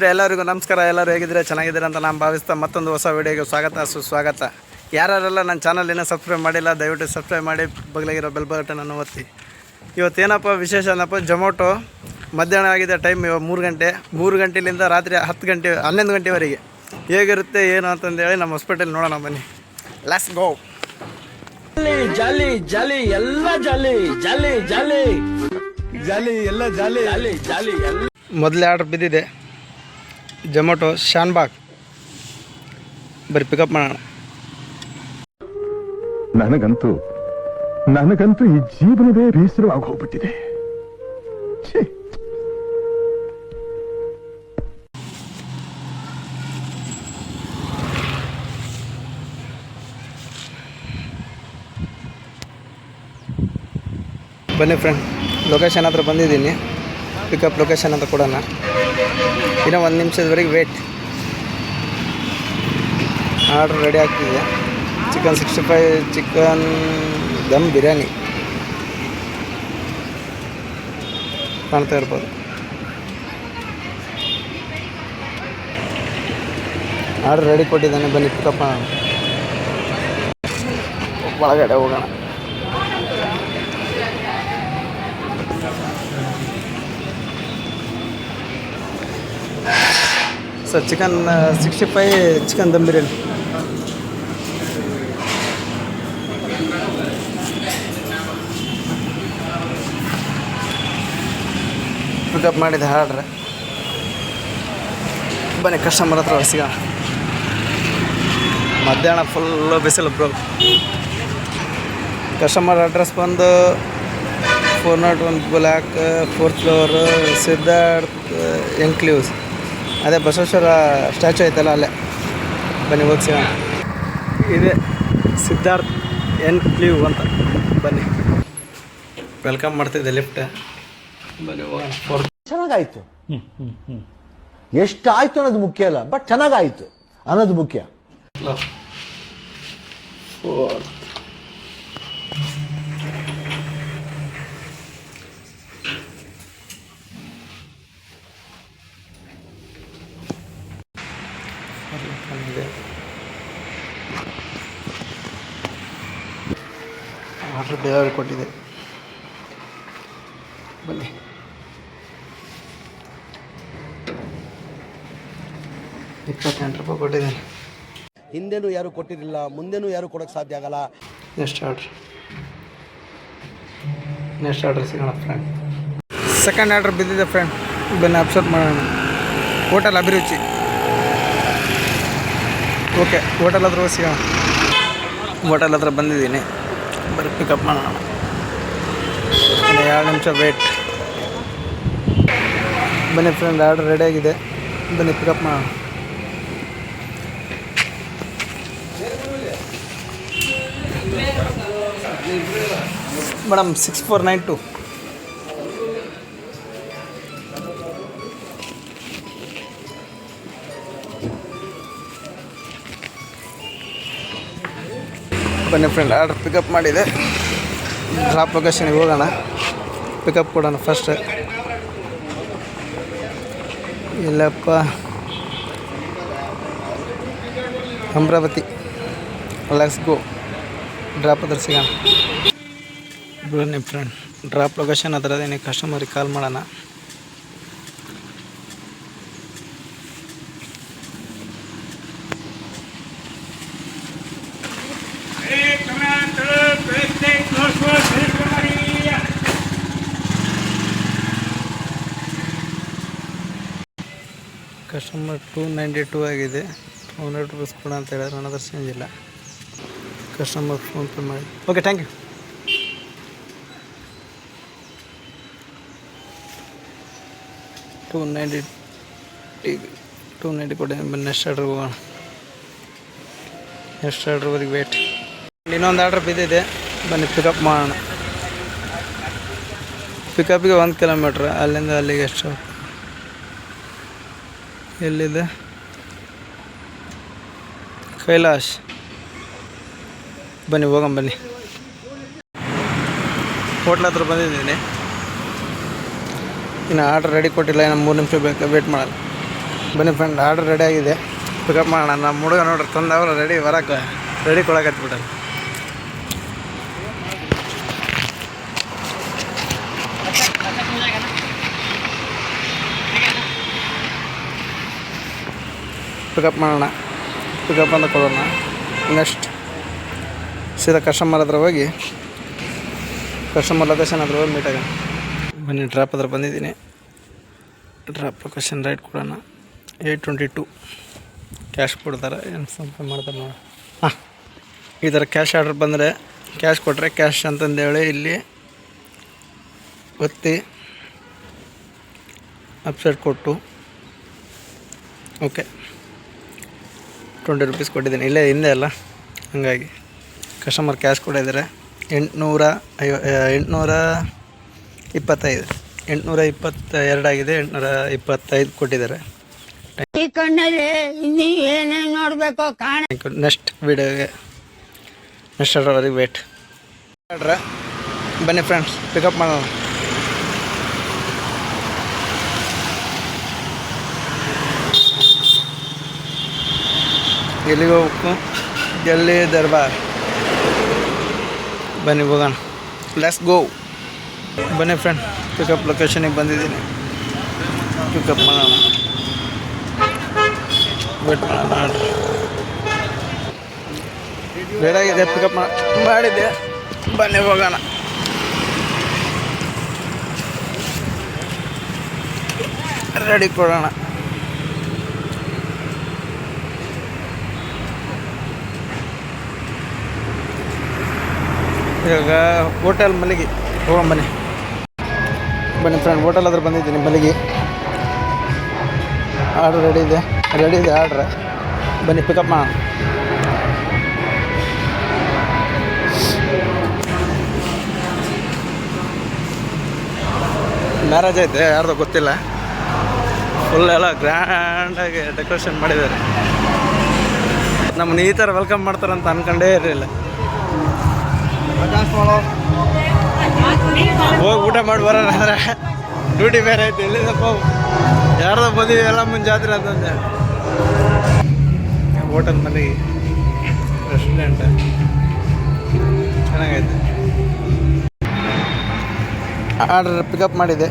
ಎಲ್ಲರಿಗೂ ನಮಸ್ಕಾರ. ಎಲ್ಲರೂ ಹೇಗಿದ್ರೆ ಚೆನ್ನಾಗಿದ್ದೀರಾ ಅಂತ ನಾನು ಭಾವಿಸ್ತಾ ಮತ್ತೊಂದು ಹೊಸ ವಿಡಿಯೋಗೆ ಸ್ವಾಗತ ಸುಸ್ವಾಗತ. ಯಾರ್ಯಾರೆಲ್ಲ ನನ್ನ ಚಾನಲ್ ಇನ್ನೂ ಸಬ್ಸ್ಕ್ರೈಬ್ ಮಾಡಿಲ್ಲ ದಯವಿಟ್ಟು ಸಬ್ಸ್ಕ್ರೈಬ್ ಮಾಡಿ ಬಗ್ಲಾಗಿರೋ ಬೆಲ್ ಬಟನನ್ನು ಒತ್ತಿ. ಇವತ್ತೇನಪ್ಪ ವಿಶೇಷ ಏನಪ್ಪ ಜೊಮೊಟೊ ಮಧ್ಯಾಹ್ನ ಆಗಿದೆ ಟೈಮ್ ಇವಾಗ ಮೂರು ಗಂಟೆ ಮೂರು ಗಂಟೆಲಿಂದ ರಾತ್ರಿ ಹತ್ತು ಗಂಟೆ ಹನ್ನೊಂದು ಗಂಟೆವರೆಗೆ. ಹೇಗಿರುತ್ತೆ ಏನು ಅಂತಂದೇಳಿ ನಮ್ಮ ಹಾಸ್ಪಿಟಲ್ ನೋಡೋಣ ಬನ್ನಿ. ಲೆಟ್ಸ್ ಗೋ ಜಾಲಿ ಜಾಲಿ ಎಲ್ಲ ಜಾಲಿ ಜಾಲಿ ಜಾಲಿ ಜಾಲಿ ಎಲ್ಲ ಜಾಲಿ ಜಾಲಿ ಜಾಲಿ ಎಲ್ಲ. ಮೊದಲೇ ಆರ್ಡ್ರ್ ಬಿದ್ದಿದೆ. ಜೊಮೊಟೊ ಶಾನ್ಬಾಗ್ ಬರೀ ಪಿಕಪ್ ಮಾಡೋಣ. ನನಗಂತೂ ನನಗಂತೂ ಈ ಜೀವನವೇ ಬೇಸರವಾಗಿ ಹೋಗ್ಬಿಟ್ಟಿದೆ ಬನ್ನಿ ಫ್ರೆಂಡ್ ಲೊಕೇಶನ್ ಹತ್ರ ಬಂದಿದ್ದೀನಿ. ಪಿಕಪ್ ಲೊಕೇಶನ್ ಅಂತ ಕೊಡೋಣ. ಇನ್ನೂ ಒಂದು ನಿಮಿಷದವರೆಗೆ ವೇಟ್ ಆರ್ಡ್ರ್ ರೆಡಿ ಆಗ್ತಿದೆ. Chicken sixty five chicken dum biryani ಕಾಣ್ತಾ ಇರ್ಬೋದು. ಆರ್ಡ್ರ್ ರೆಡಿ ಕೊಟ್ಟಿದ್ದಾನೆ. ಬನ್ನಿ ಪಿಕಪ್ ಮಾಡೋಣ. ಒಳಗಡೆ ಹೋಗೋಣ. Sir chicken sixty five chicken dum biryani pickup ಮಾಡಿದ ಆರ್ಡ್ರ್ ಬನ್ನಿ ಕಸ್ಟಮರ್ ಹತ್ರ ಸಿಗೋಣ. ಮಧ್ಯಾಹ್ನ ಫುಲ್ಲು ಬಿಸಿಲು ಬ್ರೋ ಕಸ್ಟಮರ್ ಅಡ್ರೆಸ್ ಬಂದು four naught one block fourth floor Siddharth enclave ಅದೇ ಬಸವೇಶ್ವರ ಸ್ಟ್ಯಾಚು ಐತಲ್ಲ ಅಲ್ಲೇ. ಬನ್ನಿ ಹೋಗಿ ಸಿಗೋಣ ಇದೆ. ಸಿದ್ಧಾರ್ಥ್ ಎನ್ ಕ್ಲೀವ್ ಅಂತ. ಬನ್ನಿ. ವೆಲ್ಕಮ್ ಮಾಡ್ತಿದ್ದೆ ಲಿಫ್ಟ್ ಬನ್ನಿ ಹೋಗೋಣ. ಚೆನ್ನಾಗಾಯಿತು. ಎಷ್ಟು ಆಯಿತು ಅನ್ನೋದು ಮುಖ್ಯ ಅಲ್ಲ ಬಟ್ ಚೆನ್ನಾಗಾಯ್ತು ಅನ್ನೋದು ಮುಖ್ಯ. ಫ್ಲೋರ್ ಫೋರ್ತ್ ಆರ್ಡ್ರ್ ಬೇರೆ ಕೊಟ್ಟಿದೆ. ಬನ್ನಿ. ಇಪ್ಪತ್ತೆಂಟು ರೂಪಾಯಿ ಕೊಟ್ಟಿದ್ದೇನೆ. ಹಿಂದೆನೂ ಯಾರು ಕೊಟ್ಟಿರಲಿಲ್ಲ ಮುಂದೆನೂ ಯಾರು ಕೊಡೋಕೆ ಸಾಧ್ಯ ಆಗಲ್ಲ. ನೆಕ್ಸ್ಟ್ ಆರ್ಡ್ರ್ ನೆಕ್ಸ್ಟ್ ಆರ್ಡ್ರ್ ಸಿಗೋಣ ಫ್ರೆಂಡ್ ಸೆಕೆಂಡ್ ಆರ್ಡ್ರ್ ಬಿದ್ದಿದೆ ಫ್ರೆಂಡ್ ಬನ್ನಿ ಅಬ್ಸರ್ವ್ ಮಾಡೋಣ. ಹೋಟೆಲ್ ಅಭಿರುಚಿ. ಓಕೆ ಹೋಟೆಲ್ ಹತ್ರ ಸಿಗೋಣ. ಹೋಟೆಲ್ ಹತ್ರ ಬಂದಿದ್ದೀನಿ. ಬರೀ ಪಿಕಪ್ ಮಾಡೋಣ. ಎರಡು ನಿಮಿಷ ವೇಟ್ ಬನ್ನಿ ಫ್ರೆಂಡ್ ಆರ್ಡ್ರ್ ರೆಡಿಯಾಗಿದೆ ಬನ್ನಿ ಪಿಕಪ್ ಮಾಡೋಣ. Madam six four nine two ಬನ್ನಿ ಫ್ರೆಂಡ್ ಆರ್ಡ್ರ್ ಪಿಕಪ್ ಮಾಡಿದೆ. ಡ್ರಾಪ್ ಲೊಕೇಶನ್ಗೆ ಹೋಗೋಣ. ಪಿಕಪ್ ಕೊಡೋಣ ಫಸ್ಟ್ ಇಲ್ಲಪ್ಪ. ಅಮರಾವತಿ. ಲೆಟ್ಸ್ ಗೋ ಡ್ರಾಪ್ ಸಿಗೋಣ. ಬನ್ನಿ ಫ್ರೆಂಡ್ ಡ್ರಾಪ್ ಲೊಕೇಶನ್ ಅದರದೇನೆ ಕಸ್ಟಮರಿಗೆ ಕಾಲ್ ಮಾಡೋಣ. ಕಸ್ಟಮರ್ ಟೂ ನೈಂಟಿ ಟೂ ಆಗಿದೆ. ಟೂ ಹಂಡ್ರೆಡ್ ರುಪೀಸ್ ಕೊಡ ಅಂತ ಹೇಳಿದ್ರೆ ನನ್ನ ಹತ್ರ ಚೇಂಜ್ ಇಲ್ಲ ಕಸ್ಟಮರ್ ಫೋನ್ಪೇ ಮಾಡಿ. Okay thank you two ninety two ninety ಕೊಡಿ ನೆಕ್ಸ್ಟ್ ಆರ್ಡ್ರ್ ಹೋಗೋಣ. ನೆಕ್ಸ್ಟ್ ಆರ್ಡ್ರ್ವರೆಗೆ ವೇಟ್ ಇನ್ನೊಂದು ಆರ್ಡ್ರ್ ಬಿದ್ದಿದೆ. ಬನ್ನಿ ಪಿಕಪ್ ಮಾಡೋಣ. ಪಿಕಪ್ಗೆ ಒಂದು ಕಿಲೋಮೀಟ್ರ್ ಅಲ್ಲಿಂದ ಅಲ್ಲಿಗೆ ಎಷ್ಟು? ಎಲ್ಲಿದೆ? ಕೈಲಾಶ್. ಬನ್ನಿ ಹೋಗಂ ಬನ್ನಿ. ಹೋಟ್ಲ್ ಹತ್ರ ಬಂದಿದ್ದೀನಿ. ಇನ್ನು ಆರ್ಡ್ರ್ ರೆಡಿ ಕೊಟ್ಟಿಲ್ಲ, ಇನ್ನು ಮೂರು ನಿಮಿಷ ಬೇಕು ವೇಟ್ ಮಾಡಲ್ಲ. ಬನ್ನಿ ಫ್ರೆಂಡ್ ಆರ್ಡ್ರ್ ರೆಡಿ ಆಗಿದೆ. ಪಿಕಪ್ ಮಾಡೋಣ. ನಮ್ಮ ಹುಡುಗ ನೋಡ್ರಿ, ತಂದವ್ರ ರೆಡಿ ಬರಕ ರೆಡಿ ಕೊಡಕತ್ಬಿಟ್ಟ ಪಿಕಪ್ ಮಾಡೋಣ. ಪಿಕಪ್ ಅಂತ ಕೊಡೋಣ. ನೆಕ್ಸ್ಟ್. ಸೀದಾ ಕಸ್ಟಮರ್ ಹತ್ರ ಹೋಗಿ. ಕಸ್ಟಮರ್ ಲೊಕೇಶನ್ ಹತ್ರ ಹೋಗಿ ಮೀಟ್ ಆಗೋಣ. ಬನ್ನಿ ಡ್ರಾಪ್ ಹತ್ರ ಬಂದಿದ್ದೀನಿ. ಡ್ರಾಪ್ ಲೊಕೇಶನ್ ರೈಟ್ ಕೊಡೋಣ. ಏಯ್ಟ್ ಟ್ವೆಂಟಿ ಟು ಕ್ಯಾಶ್ ಕೊಡ್ತಾರೆ. ಏನು ಫೋನ್ಪೇ ಮಾಡ್ತಾರೆ ನೋಡಿ. ಹಾಂ, ಈ ಥರ ಕ್ಯಾಶ್ ಆರ್ಡ್ರ್ ಬಂದರೆ ಕ್ಯಾಶ್ ಕೊಟ್ಟರೆ ಕ್ಯಾಶ್ ಅಂತಂದೇಳಿ ಇಲ್ಲಿ ಒತ್ತಿ ಅಪ್ಸೆಟ್ ಕೊಟ್ಟು. ಓಕೆ ಟ್ವೆಂಟಿ ರುಪೀಸ್ ಕೊಟ್ಟಿದ್ದೀನಿ. ಇಲ್ಲೇ ಹಿಂದೆ ಅಲ್ಲ? ಹಾಗಾಗಿ. ಕಸ್ಟಮರ್ ಕ್ಯಾಶ್ ಇದ್ದಾರೆ ಎಂಟುನೂರ ಐವ ಎಂಟುನೂರ ಇಪ್ಪತ್ತೈದು. ಎಂಟುನೂರ ಇಪ್ಪತ್ತ ಎರಡಾಗಿದೆ ಎಂಟುನೂರ ಇಪ್ಪತ್ತೈದು ಕೊಟ್ಟಿದ್ದಾರೆ. ಈ ಕಣ್ಣಲ್ಲಿ ಇನ್ನೀ ಏನೇನ್ ನೋಡಬೇಕು ಕಾಣ ನೆಕ್ಸ್ಟ್ ವೀಡಿಯೋಗೆ. ನೆಕ್ಸ್ಟ್ ಅಡ್ರವರೆಗೆ ವೇಟ್ ಅಡ್ರ ಬನ್ನಿ ಫ್ರೆಂಡ್ಸ್ ಪಿಕಪ್ ಮಾಡೋಣ. ಎಲ್ಲಿಗೆ ಹೋಗ್ಬೇಕು? ಡೆಲ್ಲಿ ದರ್ಬಾರ್? ಬನ್ನಿ, ಹೋಗೋಣ. ಲೆಸ್ ಗೋ ಬನ್ನಿ ಫ್ರೆಂಡ್ ಪಿಕಪ್ ಲೊಕೇಶನಿಗೆ ಬಂದಿದ್ದೀನಿ. ಪಿಕಪ್ ಮಾಡೋಣ. ವೇಟ್ ಮಾಡೋಣ ರೆಡಿಯಾಗಿದೆ ಪಿಕಪ್ ಮಾಡಿದ್ದೆ. ಬನ್ನಿ, ಹೋಗೋಣ. ರೆಡಿ ಕೊಡೋಣ. ಇವಾಗ ಹೋಟೆಲ್ ಮಲ್ಲಿಗೆ. ಹೋಗೋಣ ಬನ್ನಿ ಬನ್ನಿ ಫ್ರೆಂಡ್ ಹೋಟೆಲ್ ಆದ್ರೆ ಬಂದಿದ್ದೀನಿ, ಮಲ್ಲಿಗೆ. ಆರ್ಡ್ರ್ ರೆಡಿ ಇದೆ. ರೆಡಿ ಇದೆ ಆರ್ಡ್ರ್ ಬನ್ನಿ ಪಿಕಪ್ ಮಾಡೋಣ. ಮ್ಯಾರೇಜ್ ಐತೆ, ಯಾರ್ದು ಗೊತ್ತಿಲ್ಲ. ಫುಲ್ ಎಲ್ಲ ಗ್ರ್ಯಾಂಡಾಗಿ ಡೆಕೋರೇಷನ್ ಮಾಡಿದ್ದಾರೆ. ನಮ್ಮನ್ನ ಈ ಥರ ವೆಲ್ಕಮ್ ಮಾಡ್ತಾರಂತ ಅನ್ಕೊಂಡೇ ಇರಲಿಲ್ಲ. ಹೋಗಿ ಊಟ ಮಾಡಿ ಬರೋಣ ಅಂದ್ರೆ ಡ್ಯೂಟಿ ಬೇರೆ ಐತೆ ಎಲ್ಲಿಂದಪ್ಪ ಯಾರ್ದೋ ಬಂದಿವಿ ಎಲ್ಲ ಮುಂದೆ ಜಾತ್ರೆ ಅಂತಂದೆ ಹೋಟೆಲ್ ಮನೆ ರೆಸ್ಟೋರೆಂಟ್ ಚೆನ್ನಾಗೈತೆ. ಆರ್ಡ್ರ್ ಪಿಕಪ್ ಮಾಡಿದೆ.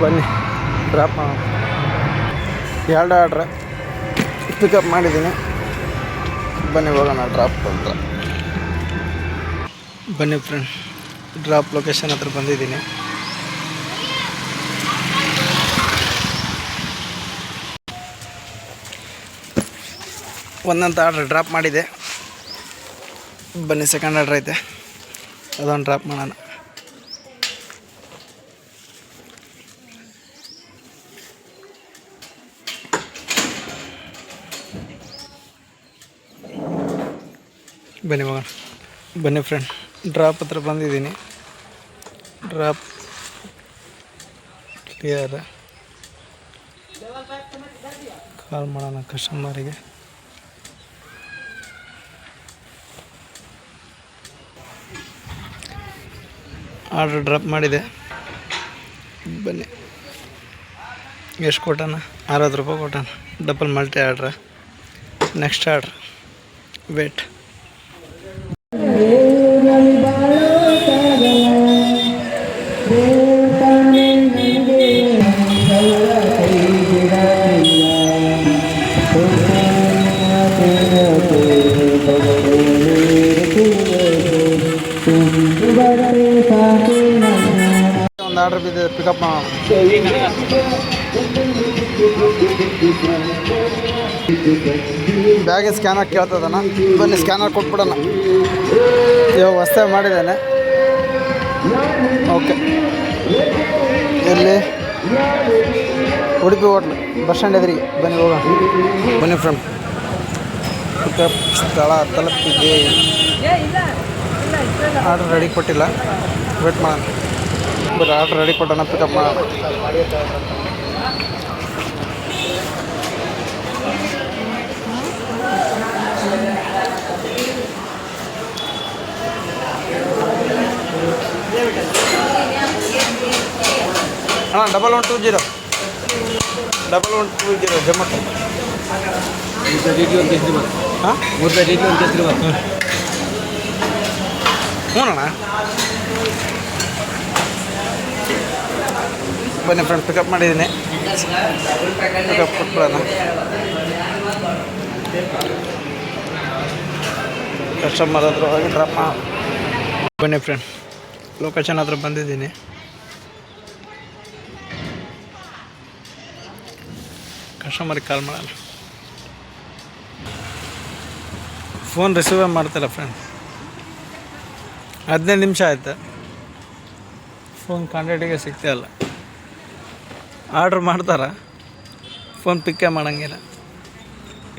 ಬನ್ನಿ ಡ್ರಾಪ್ ಎರಡು ಆರ್ಡ್ರ್ ಪಿಕಪ್ ಮಾಡಿದ್ದೀನಿ. ಬನ್ನಿ, ಹೋಗೋಣ ಡ್ರಾಪ್ ಅಂತ ಬನ್ನಿ ಫ್ರೆಂಡ್ ಡ್ರಾಪ್ ಲೊಕೇಶನ್ ಹತ್ರ ಬಂದಿದ್ದೀನಿ. ಒಂದಂತ ಆರ್ಡ್ರ್ ಡ್ರಾಪ್ ಮಾಡಿದೆ. ಬನ್ನಿ ಸೆಕೆಂಡ್ ಆರ್ಡ್ರ್ ಐತೆ. ಅದೊಂದು ಡ್ರಾಪ್ ಮಾಡೋಣ. ಬನ್ನಿ ಮಗ ಬನ್ನಿ ಫ್ರೆಂಡ್ ಡ್ರಾಪ್ ಹತ್ರ ಬಂದಿದ್ದೀನಿ. ಡ್ರಾಪ್ ಕ್ಲಿಯರ್ ಕಾಲ್ ಮಾಡೋಣ ಕಸ್ಟಮರಿಗೆ ಆರ್ಡ್ರ್ ಡ್ರಾಪ್ ಮಾಡಿದೆ. ಬನ್ನಿ. ಎಷ್ಟು ಕೊಟ್ಟಾನ ಅರವತ್ತು ರೂಪಾಯಿ ಕೊಟ್ಟಾನ double multi order next order wait ಒಂದು ಆರ್ಡರ್ ಬಿದ್ದಿದೆ ಪಿಕಪ್ ಮಾಡೋಣ. ಬ್ಯಾಗೆ ಸ್ಕ್ಯಾನರ್ ಕೇಳ್ತದನ ಬನ್ನಿ ಸ್ಕ್ಯಾನರ್ ಕೊಟ್ಬಿಡೋಣ. ಇವಾಗ ವಸ್ತೆ ಮಾಡಿದ್ದಾನೆ. ಓಕೆ ಎಲ್ಲಿ ಉಡುಪಿ ಹೋಟ್ಲು ಬಸ್ ಸ್ಟ್ಯಾಂಡ್ ಎದುರಿಗೆ. ಬನ್ನಿ ಹೋಗೋಣ. ಬನ್ನಿ ಫ್ರೆಂಡ್ ಪಿಕಪ್ ಸ್ಥಳ ತಲುಪಿದೆ ಆರ್ಡ್ರ್ ರೆಡಿ ಕೊಟ್ಟಿಲ್ಲ ವೇಟ್ ಮಾಡೋಣ ಬರೀ ಆರ್ಡ್ರ್ ರೆಡಿ ಕೊಟ್ಟೋಣ ಪಿಕಪ್ ಮಾಡೋಣ ಅಣ್ಣ double one two zero double one two zero ಜಮಕ್ ಹಾಂ ಮೂರು ಪ್ಲೇಟ್ ಇಡ್ಲಿ ಒಂದು ಕೇಸರಿ ಬಾತ್ ಹ್ಞೂ ಅಣ್ಣ ಬನ್ನಿ ಫ್ರೆಂಡ್ ಪಿಕಪ್ ಮಾಡಿದ್ದೀನಿ. ಪಿಕಪ್ ಕೊಟ್ಬಿಡೋಣ. ಕಸ್ಟಮರ್ ಹತ್ರ ಹೋಗಿ ಡ್ರಾಪ್ ಬನ್ನಿ ಫ್ರೆಂಡ್ ಲೊಕೇಶನ್ ಹತ್ರ ಬಂದಿದ್ದೀನಿ. ಕಸ್ಟಮರ್ಗೆ ಕಾಲ್ ಮಾಡಲ್ಲ. ಫೋನ್ ರಿಸೀವೇ ಮಾಡ್ತಾಯಿಲ್ಲ ಫ್ರೆಂಡ್ ಹದಿನೈದು ನಿಮಿಷ ಆಯ್ತು. ಫೋನ್ ಕಾಂಟ್ಯಾಕ್ಟಿಗೆ ಸಿಗ್ತಾ ಇಲ್ಲ. ಆರ್ಡ್ರ್ ಮಾಡ್ತಾರ. ಫೋನ್ ಪಿಕ್ಕೇ ಮಾಡೋಂಗಿಲ್ಲ.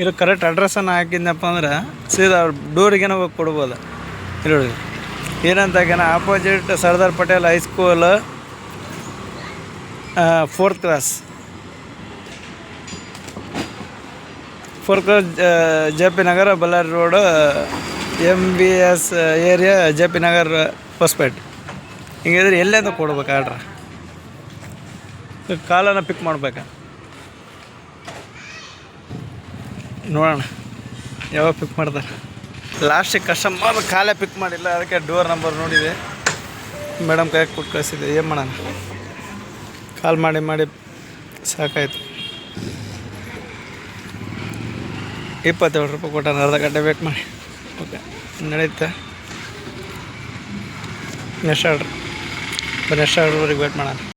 ಇದು ಕರೆಕ್ಟ್ ಅಡ್ರೆಸ್ಸನ್ನು ಹಾಕಿದ್ನಪ್ಪ ಅಂದ್ರೆ ಸೀದಾ ಡೋರಿಗೇನ ಹೋಗಿ ಕೊಡ್ಬೋದು. ಇಲ್ಲಿ ಏನಂತ opposite Sardar Patel high school fourth class fourth class J P Nagar Ballari road M B S area J P Nagar Hosapete ಹಿಂಗಿದ್ರೆ ಎಲ್ಲೆಂದು ಕೊಡ್ಬೇಕು ಆರ್ಡ್ರ್? ಕಾಲನ್ನು ಪಿಕ್ ಮಾಡ್ಬೇಕಾ. ನೋಡೋಣ. ಯಾವಾಗ ಪಿಕ್ ಮಾಡ್ತಾರೆ? ಲಾಸ್ಟಿಗೆ ಕಸ್ಟಮರ್ ಕಾಲೇ ಪಿಕ್ ಮಾಡಿಲ್ಲ, ಅದಕ್ಕೆ ಡೋರ್ ನಂಬರ್ ನೋಡಿದೆ. ಮೇಡಮ್ ಕೈ ಕೊಟ್ಟು ಕಳಿಸಿದೆ ಏನು ಮಾಡೋಣ? ಕಾಲ್ ಮಾಡಿ ಮಾಡಿ ಸಾಕಾಯಿತು. ಇಪ್ಪತ್ತೇಳು ರೂಪಾಯಿ ಕೊಟ್ಟಾನ, ಅರ್ಧ ಗಂಟೆ ವೇಟ್ ಮಾಡಿ. ಓಕೆ ನಡೆಯುತ್ತೆ ನೆಕ್ಸ್ಟ್ ಆರ್ಡ್ರ್ ನೆಕ್ಸ್ಟ್ ಆರ್ಡ್ರ್ವರೆಗೆ ವೇಟ್ ಮಾಡೋಣ.